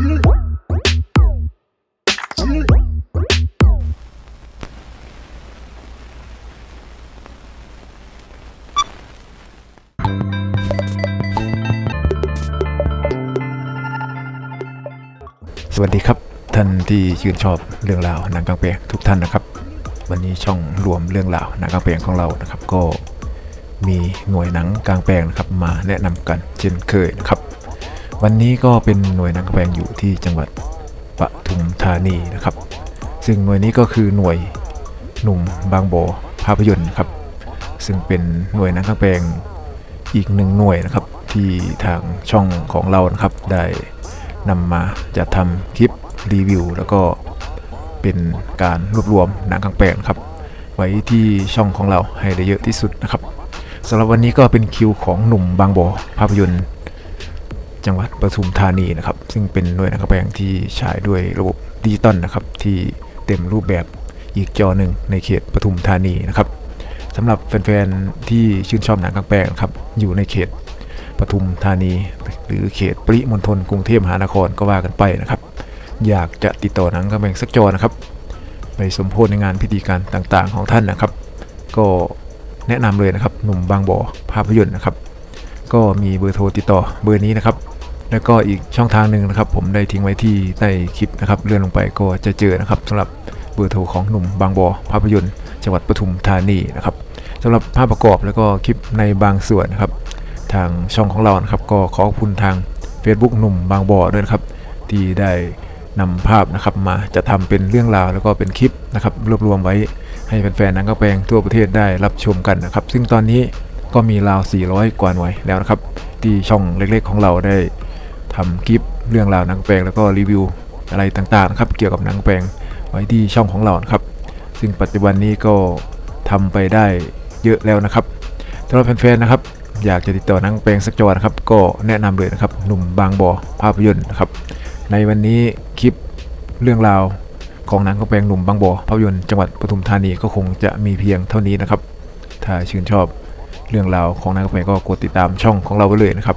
สวัสดีครับ ท่านที่ชื่นชอบเรื่องราวหนังกลางแปลงทุกท่านนะครับ วันนี้ช่องรวมเรื่องราวหนังกลางแปลงของเรานะครับ ก็มีหน่วยหนังกลางแปลงนะครับมาแนะนำกันเช่นเคยนะครับ วันนี้ก็เป็นหน่วยนักแปลงอยู่ที่จังหวัดปทุมธานีนะครับ ซึ่งหน่วยนี้ก็คือหน่วยหนุ่มบางบ่อภาพยนตร์ครับ ซึ่งเป็นหน่วยนักแปลงอีกหนึ่งหน่วยนะครับ ที่ทางช่องของเรานะครับได้นำมาจะทำคลิปรีวิว แล้วก็เป็นการรวบรวมหนังกลางแปลงครับ ไว้ที่ช่องของเราให้ได้เยอะที่สุดนะครับสำหรับวันนี้ก็เป็นคิวของหนุ่มบางบ่อภาพยนตร์ จังหวัดปทุมธานีนะครับ ซึ่งเป็นหน่วยหนังกลางแปลงที่ฉายด้วยระบบดิจิตอลนะครับ ที่เต็มรูปแบบอีกจอหนึ่งในเขตปทุมธานีนะครับสำหรับแฟนๆที่ชื่นชอบหนังกลางแปลงครับ อยู่ในเขตปทุมธานี หรือเขตปริมณฑลกรุงเทพมหานครก็ว่ากันไปนะครับ อยากจะติดต่อหนังกลางแปลงสักจอนะครับ ไปสมโพธในงานพิธีการต่างๆ ของท่านนะครับ ก็แนะนำเลยนะครับ หนุ่มบางบ่อภาพยนตร์นะครับ ก็มีเบอร์โทรติดต่อเบอร์นี้นะครับ แล้วก็อีกช่องทางหนึ่งนะครับ ผมได้ทิ้งไว้ที่ใต้คลิปนะครับ เลื่อนลงไปก็จะเจอนะครับสำหรับเบอร์โทรของหนุ่มบางบ่อภาพยนตร์ จังหวัดปทุมธานีนะครับสำหรับภาพประกอบแล้วก็คลิปในบางส่วนนะครับ ทางช่องของเรานะครับ ก็ขอขอบคุณทาง Facebook หนุ่มบางบ่อด้วยนะครับ ที่ได้นำภาพนะครับมาจะทำเป็นเรื่องราวแล้วก็เป็นคลิปนะครับ รวบรวมไว้ให้แฟนๆนังกระแปลงทั่วประเทศได้รับชมกันนะครับ ซึ่งตอนนี้ก็มีราว 400 กว่าหน่วยแล้วนะครับ ที่ช่องเล็กๆของเราได้ ทำคลิปเรื่องราวหนังแปลงแล้วก็รีวิวอะไรต่างๆนะครับ เกี่ยวกับหนังแปลงไว้ที่ช่องของเราครับ ซึ่งปัจจุบันนี้ก็ทำไปได้เยอะแล้วนะครับสำหรับแฟนๆนะครับอยากจะติดต่อหนังแปลงสักจอนะครับก็แนะนำเลยนะครับหนุ่มบางบ่อภาพยนตร์นะครับในวันนี้คลิปเรื่องราวของหนังกระแปลงหนุ่มบางบ่อภาพยนตร์จังหวัดปทุมธานีก็คงจะมีเพียงเท่านี้นะครับ ถ้าชื่นชอบเรื่องราวของหนังกระแปลงก็กดติดตามช่องของเราไว้เลยนะครับ